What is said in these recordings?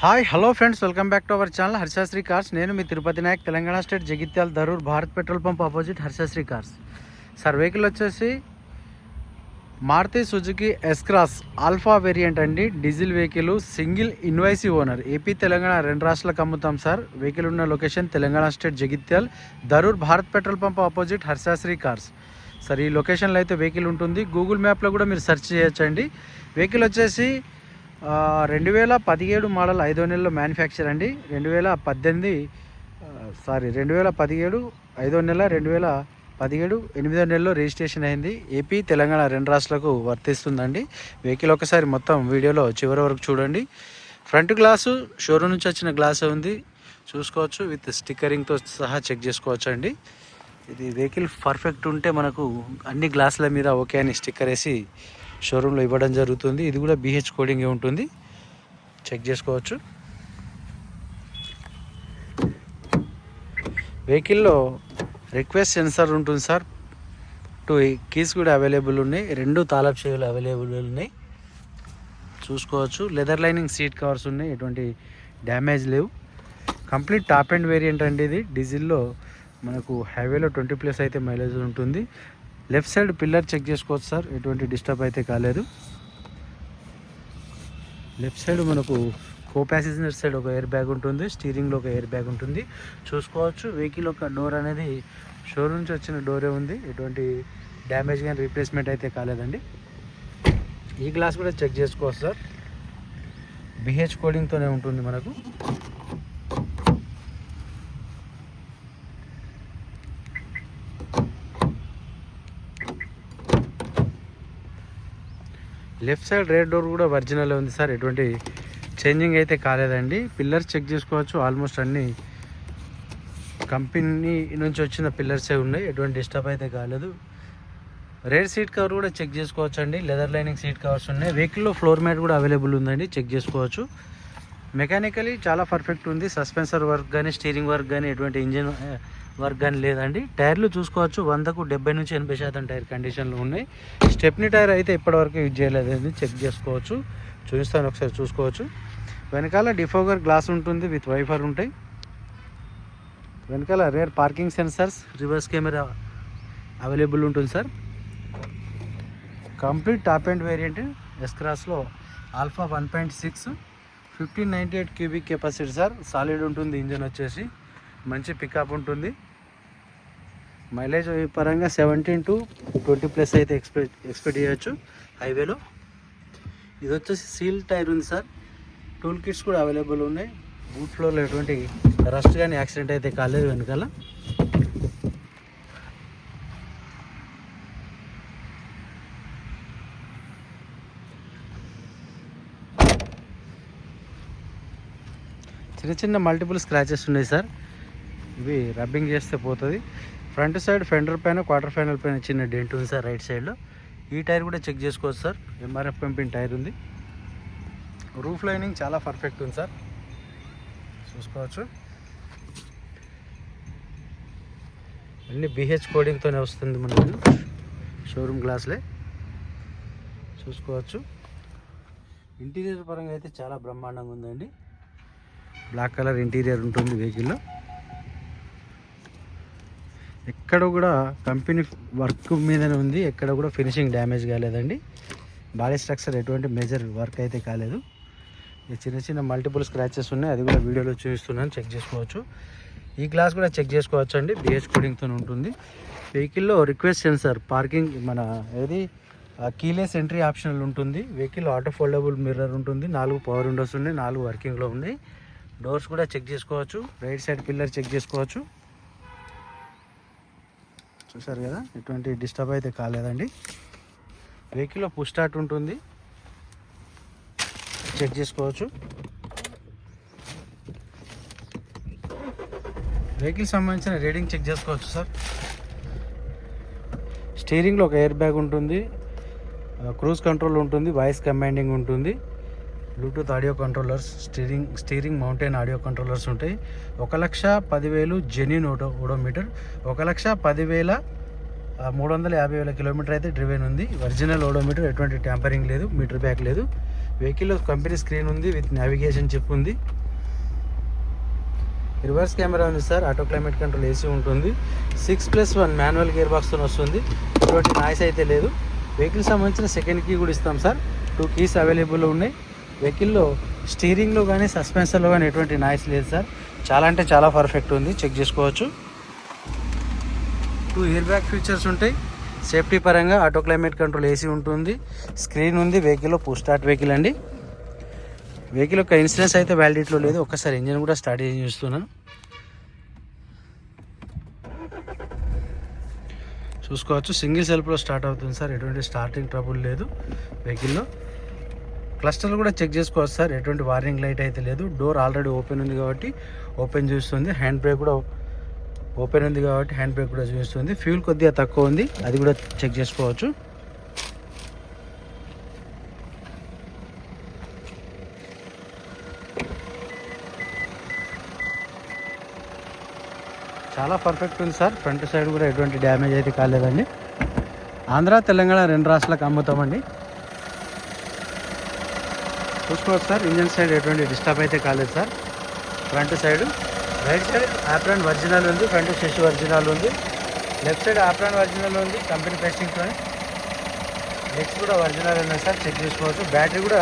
Hi hello friends welcome back to our channel Harshasri cars నేను మీ Tirupati Nayak Telangana state Jagtial Dharur Bharat petrol pump opposite Harshasri cars sir vehicle వచ్చేసి Maruti Suzuki S Cross Alpha variant అండి. Diesel vehicle single invoice owner AP Telangana రెండు రాష్ట్రాలకు అమ్ముతాం sir vehicle ఉన్న location Telangana state Jagtial Dharur Bharat petrol pump opposite Harshasri cars sir ఈ లొకేషన్లో అయితే vehicle ఉంటుంది. గూగుల్ మ్యాప్లో కూడా మీరు సెర్చ్ చేయొచ్చండి. వెహికల్ వచ్చేసి రెండు వేల పదిహేడు మోడల్ ఐదో నెలలో మ్యానుఫ్యాక్చర్ అండి. రెండు వేల పద్దెనిమిది సారీ రెండు వేల పదిహేడు ఐదో నెల రెండు వేల పదిహేడు ఎనిమిదో నెలలో రిజిస్ట్రేషన్ అయింది. ఏపీ తెలంగాణ రెండు రాష్ట్రాలకు వర్తిస్తుందండి. వెహికల్ ఒకసారి మొత్తం వీడియోలో చివరి వరకు చూడండి. ఫ్రంట్ గ్లాసు షోరూమ్ నుంచి వచ్చిన గ్లాస్ ఉంది. చూసుకోవచ్చు విత్ స్టిక్కరింగ్తో సహా చెక్ చేసుకోవచ్చు అండి ఇది వెహికల్ పర్ఫెక్ట్ ఉంటే మనకు అన్ని గ్లాసుల మీద ఓకే అని స్టిక్కర్ వేసి షోరూంలో ఇవ్వడం జరుగుతుంది. ఇది కూడా బీహెచ్ కోడింగ్ ఉంటుంది. చెక్ చేసుకోవచ్చు. వెహికల్లో రిక్వెస్ట్ సెన్సార్ ఉంటుంది సార్. టూ కీస్ కూడా అవైలబుల్ ఉన్నాయి. రెండు తాళపు చేయులు అవైలబుల్ ఉన్నాయి. చూసుకోవచ్చు. లెదర్ లైనింగ్ సీట్ కవర్స్ ఉన్నాయి. ఎటువంటి డ్యామేజ్ లేవు. కంప్లీట్ టాప్ అండ్ వేరియంట్ అండి ఇది. డీజిల్లో మనకు హైవేలో ట్వంటీ ప్లస్ అయితే మైలేజ్ ఉంటుంది. లెఫ్ట్ సైడ్ పిల్లర్ చెక్ చేసుకోవచ్చు సార్ ఎటువంటి డిస్టర్బ్ అయితే కాలేదు. లెఫ్ట్ సైడ్ మనకు కో ప్యాసింజర్ సైడ్ ఒక ఎయిర్ బ్యాగ్ ఉంటుంది స్టీరింగ్లో ఒక ఎయిర్ బ్యాగ్ ఉంటుంది. చూసుకోవచ్చు వెహికల్ ఒక డోర్ అనేది షోరూమ్ నుంచి వచ్చిన డోరే ఉంది. ఎటువంటి డ్యామేజ్ కానీ రీప్లేస్మెంట్ అయితే కాలేదండి. ఈ గ్లాస్ కూడా చెక్ చేసుకోవచ్చు సార్. బిహెచ్ కోడింగ్తోనే ఉంటుంది మనకు. లెఫ్ట్ సైడ్ రేర్ డోర్ కూడా ఒరిజినల్ ఉంది సార్. ఎటువంటి చేంజింగ్ అయితే కాలేదండి. పిల్లర్స్ చెక్ చేసుకోవచ్చు. ఆల్మోస్ట్ అన్ని కంపెనీ నుంచి వచ్చిన పిల్లర్సే ఉన్నాయి. ఎటువంటి డిస్టర్బ్ అయితే కాలేదు. రేర్ సీట్ కవర్ కూడా చెక్ చేసుకోవచ్చు అండి లెదర్ లైనింగ్ సీట్ కవర్స్ ఉన్నాయి. వెహికల్లో ఫ్లోర్ మ్యాట్ కూడా అవైలబుల్ ఉందండి. చెక్ చేసుకోవచ్చు. మెకానికలీ చాలా పర్ఫెక్ట్ ఉంది. సస్పెన్సర్ వర్క్ కానీ స్టీరింగ్ వర్క్ కానీ ఎటువంటి ఇంజిన్ వర్క్ కానీ లేదండి. టైర్లు చూసుకోవచ్చు. వందకు డెబ్బై నుంచి ఎనభై శాతం టైర్ కండిషన్లో ఉన్నాయి. స్టెప్నీ టైర్ అయితే ఇప్పటివరకు యూజ్ చేయలేదండి. చెక్ చేసుకోవచ్చు. చూపిస్తాను ఒకసారి చూసుకోవచ్చు. వెనకాల డిఫోగర్ గ్లాస్ ఉంటుంది విత్ వైఫర్ ఉంటాయి. వెనకాల rear parking sensors reverse camera available ఉంటుంది sir complete top and variant S క్రాస్లో Alpha one point six fifteen ninety eight cubic capacity sir. Solid ఉంటుంది ఇంజన్ వచ్చేసి. మంచి పికప్ ఉంటుంది. మైలేజ్ పరంగా సెవెంటీన్ టు ట్వంటీ ప్లస్ అయితే expect expect చేయొచ్చు హైవేలో. ఇది వచ్చేసి సీల్ టైర్ ఉంది సార్. టూల్ కిట్స్ కూడా అవైలబుల్ ఉన్నాయి. బూట్ ఫ్లోర్లో ఎటువంటి రస్ట్ కానీ యాక్సిడెంట్ అయితే కాలేదు వెనకాల. చిన్న చిన్న మల్టిపుల్ స్క్రాచెస్ ఉన్నాయి సార్. ఇవి రబ్బింగ్ చేస్తే పోతుంది. ఫ్రంట్ సైడ్ ఫెండర్ పైన క్వార్టర్ ఫైనల్ పైన చిన్న డెంట్ ఉంది సార్ రైట్ సైడ్లో ఈ టైర్ కూడా చెక్ చేసుకోవచ్చు సార్. ఎంఆర్ఎఫ్ కంపెనీ టైర్ ఉంది. రూఫ్ లైనింగ్ చాలా పర్ఫెక్ట్ ఉంది సార్. చూసుకోవచ్చు. అన్ని బిహెచ్ కోడింగ్తోనే వస్తుంది మనకు. షోరూమ్ గ్లాస్లే చూసుకోవచ్చు. ఇంటీరియర్ పరంగా అయితే చాలా బ్రహ్మాండంగా ఉందండి. బ్లాక్ కలర్ ఇంటీరియర్ ఉంటుంది వెహికల్లో. ఎక్కడ కూడా కంపెనీ వర్క్ మీదనే ఉంది ఎక్కడ కూడా ఫినిషింగ్ డ్యామేజ్ కాలేదండి. బాడీ స్ట్రక్చర్ ఎటువంటి మేజర్ వర్క్ అయితే కాలేదు. ఈ చిన్న చిన్న మల్టిపుల్ స్క్రాచెస్ ఉన్నాయి అది కూడా వీడియోలో చూపిస్తున్నాను చెక్ చేసుకోవచ్చు. ఈ గ్లాస్ కూడా చెక్ చేసుకోవచ్చు అండి బిహెచ్ కూడింగ్తో ఉంటుంది. వెహికల్లో రిక్వెస్ట్ సెన్సార్ పార్కింగ్ మన ఏది కీలెస్ ఎంట్రీ ఆప్షనల్ ఉంటుంది. వెహికల్ ఆటో ఫోల్డబుల్ మిర్రర్ ఉంటుంది నాలుగు పవర్ విండోస్ ఉన్నాయి నాలుగు వర్కింగ్లో ఉన్నాయి. డోర్స్ కూడా చెక్ చేసుకోవచ్చు. రైట్ సైడ్ పిల్లర్ చెక్ చేసుకోవచ్చు. చూసారు కదా? ఎటువంటి డిస్టర్బ్ అయితే కాలేదండి. వెహికల్లో పుష్ స్టార్ట్ ఉంటుంది. చెక్ చేసుకోవచ్చు. వెహికల్ సంబంధించిన రీడింగ్ చెక్ చేసుకోవచ్చు సార్. స్టీరింగ్లో ఒక ఎయిర్ బ్యాగ్ ఉంటుంది. క్రూజ్ కంట్రోల్ ఉంటుంది. వాయిస్ కమాండింగ్ ఉంటుంది. Bluetooth audio controllers steering steering mounted audio controllers ఉంటాయి. ఒక లక్ష పదివేలు జెన్యున్ ఓడో ఓడోమీటర్ ఒక లక్ష పదివేల మూడు వందల యాభై వేల కిలోమీటర్ అయితే డ్రివెన్ ఉంది. ఒరిజినల్ ఓడోమీటర్ ఎటువంటి ట్యాంపరింగ్ లేదు మీటర్ బ్యాక్ లేదు. వెహికల్లో కంపెనీ స్క్రీన్ ఉంది విత్ నావిగేషన్ చిప్ ఉంది. రివర్స్ కెమెరా ఉంది sir auto climate control AC ఉంటుంది. Six plus one manual gear బాక్స్తో వస్తుంది. ఎటువంటి నాయిస్ అయితే లేదు. వెహికల్ సంబంధించిన సెకండ్ కీ కూడా ఇస్తాం సార్. టూ కీస్ అవైలబుల్ ఉన్నాయి. వెహికల్లో స్టీరింగ్లో కానీ సస్పెన్షన్లో కానీ ఎటువంటి నాయిస్ లేదు సార్. చాలా అంటే చాలా పర్ఫెక్ట్ ఉంది. చెక్ చేసుకోవచ్చు. టూ ఇయర్ బ్యాగ్ ఫీచర్స్ ఉంటాయి. సేఫ్టీ పరంగా ఆటో క్లైమేట్ కంట్రోల్ ఏసీ ఉంటుంది. స్క్రీన్ ఉంది. వెహికల్లో పుష్ స్టార్ట్ వెహికల్ అండి. వెహికల్ యొక్క ఇన్సూరెన్స్ అయితే వ్యాలిడిటీలో లేదు. ఒక్కసారి ఇంజిన్ కూడా స్టార్ట్ చేసి చూస్తున్నాను. చూసుకోవచ్చు. సింగిల్ సెల్ఫ్లో స్టార్ట్ అవుతుంది సార్. ఎటువంటి స్టార్టింగ్ ట్రబుల్ లేదు వెహికల్లో. క్లస్టర్లు కూడా చెక్ చేసుకోవచ్చు సార్. ఎటువంటి వార్నింగ్ లైట్ అయితే లేదు. డోర్ ఆల్రెడీ ఓపెన్ ఉంది కాబట్టి ఓపెన్ చూస్తుంది. హ్యాండ్ బ్రేక్ కూడా ఓపెన్ ఉంది కాబట్టి హ్యాండ్ బ్రేక్ కూడా చూపిస్తుంది ఫ్యూల్ కొద్దిగా తక్కువ ఉంది. అది కూడా చెక్ చేసుకోవచ్చు. చాలా పర్ఫెక్ట్ ఉంది సార్. ఫ్రంట్ సైడ్ కూడా ఎటువంటి డ్యామేజ్ అయితే కాలేదండి. ఆంధ్ర తెలంగాణ రెండు రాష్ట్రాలకు అమ్ముతామండి. చూసుకోవచ్చు సార్. ఇంజన్ సైడ్ ఎటువంటి డిస్టర్బ్ అయితే కాలేదు sir. Front side right side apron original ఉంది ఫ్రంట్ షెష్ ఒరిజినల్ ఉంది లెఫ్ట్ సైడ్ ఆప్రాన్ ఒరిజినల్ ఉంది కంపెనీ టెస్టింగ్తో నెక్స్ట్ కూడా ఒరిజినల్ ఉన్నాయి సార్ చెక్ చేసుకోవచ్చు. బ్యాటరీ కూడా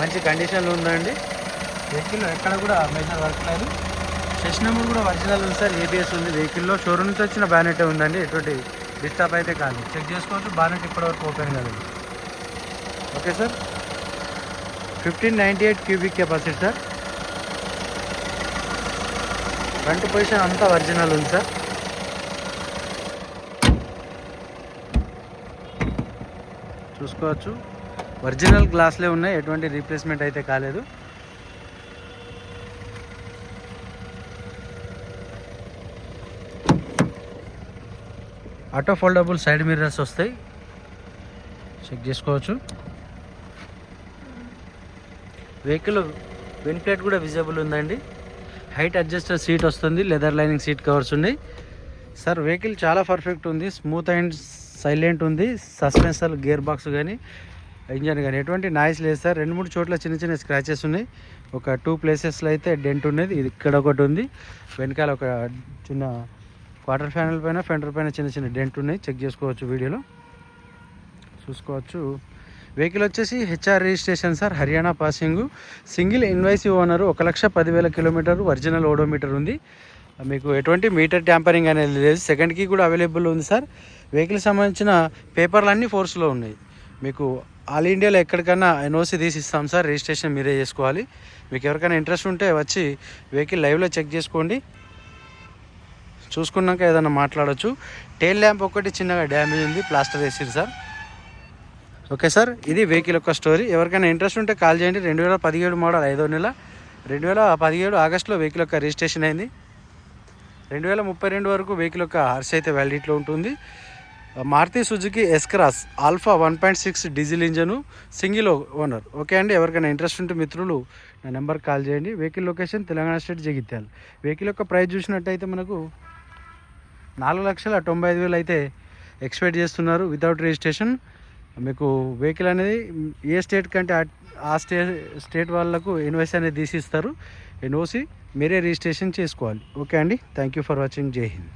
మంచి కండిషన్లో ఉందండి. వెహికల్ ఎక్కడ కూడా మేజర్ వర్క్ లేదు. సెషన్ నెంబర్ కూడా ఒరిజినల్ ఉంది సార్ ఏబిఎస్ ఉంది. వెహికల్లో షోరూమ్ నుంచి వచ్చిన బ్యానెట్ ఉందండి ఎటువంటి డిస్టర్బ్ అయితే కాదు. చెక్ చేసుకోవచ్చు బ్యానెట్ ఇప్పటివరకు ఓపెన్ కాదండి okay sir. Fifteen ninety eight cubic capacity sir. Front position అంతా ఒరిజినల్ ఉంది సార్. చూసుకోవచ్చు. ఒరిజినల్ గ్లాస్లే ఉన్నాయి. ఎటువంటి రీప్లేస్మెంట్ అయితే కాలేదు. ఆటో ఫోల్డబుల్ సైడ్ మిర్రర్స్ వస్తాయి. చెక్ చేసుకోవచ్చు. వెహికల్ విన్ ప్లేట్ కూడా విజిబుల్ ఉందండి. హైట్ అడ్జస్టర్ సీట్ వస్తుంది లెదర్ లైనింగ్ సీట్ కవర్స్ ఉన్నాయి. సార్ వెహికల్ చాలా పర్ఫెక్ట్ ఉంది స్మూత్ అండ్ సైలెంట్ ఉంది సస్పెన్సర్ గేర్ బాక్స్ కానీ ఇంజన్ కానీ ఎటువంటి నాయిస్ లేదు సార్ రెండు మూడు చోట్ల చిన్న చిన్న స్క్రాచెస్ ఉన్నాయి. ఒక టూ ప్లేసెస్లో అయితే డెంట్ ఉన్నది ఇది ఇక్కడ ఒకటి ఉంది. వెనకాల ఒక చిన్న క్వార్టర్ ఫ్యానల్ పైన ఫెండర్ పైన చిన్న చిన్న డెంట్ ఉన్నాయి. చెక్ చేసుకోవచ్చు వీడియోలో. చూసుకోవచ్చు. వెహికల్ వచ్చేసి HR registration sir. Haryana passing. Single invoice owner ఒక లక్ష పదివేల కిలోమీటర్ ఒరిజినల్ ఓడోమీటర్ ఉంది. మీకు ఎటువంటి మీటర్ ట్యాంపరింగ్ అనేది లేదు. సెకండ్కి కూడా అవైలబుల్ ఉంది సార్. వెహికల్ సంబంధించిన పేపర్లు అన్నీ ఫోర్స్లో ఉన్నాయి. మీకు ఆల్ ఇండియాలో ఎక్కడికైనా ఎన్ఓసి తీసి ఇస్తాం సార్. రిజిస్ట్రేషన్ మీరే చేసుకోవాలి. మీకు ఎవరికైనా ఇంట్రెస్ట్ ఉంటే వచ్చి వెహికల్ లైవ్లో చెక్ చేసుకోండి. చూసుకున్నాక ఏదైనా మాట్లాడచ్చు. టెయిల్ ల్యాంప్ ఒకటి చిన్నగా డ్యామేజ్ ఉంది. ప్లాస్టర్ వేసిరు సార్. ఓకే సార్ ఇది వెహికల్ యొక్క స్టోరీ. ఎవరికైనా ఇంట్రెస్ట్ ఉంటే కాల్ చేయండి. రెండు వేల పదిహేడు మోడల్ ఐదో నెల. రెండు వేల పదిహేడు ఆగస్టులో వెహికల్ యొక్క రిజిస్ట్రేషన్ అయింది. రెండు వేల ముప్పై రెండు వరకు వెహికల్ యొక్క హర్స్ అయితే వ్యాలిడిటీలో ఉంటుంది. Maruti Suzuki S Cross Alpha one point six diesel engine single owner. Okay అండి ఎవరికైనా ఇంట్రెస్ట్ ఉంటే మిత్రులు నా నెంబర్కి కాల్ చేయండి. Vehicle location Telangana state Jagtial. Vehicle యొక్క ప్రైస్ చూసినట్టయితే మనకు నాలుగు లక్షల తొంభై ఐదు వేలు అయితే ఎక్స్పెక్ట్ చేస్తున్నారు వితౌట్ రిజిస్ట్రేషన్. మీకు వెహికల్ అనేది ఏ స్టేట్ కంటే ఆ స్టే స్టేట్ వాళ్ళకు ఎన్ఓసి అనేది తీసిస్తారు. ఎన్ఓసి మీరే రిజిస్ట్రేషన్ చేసుకోవాలి. ఓకే అండి. Thank you for watching. జై హింద్.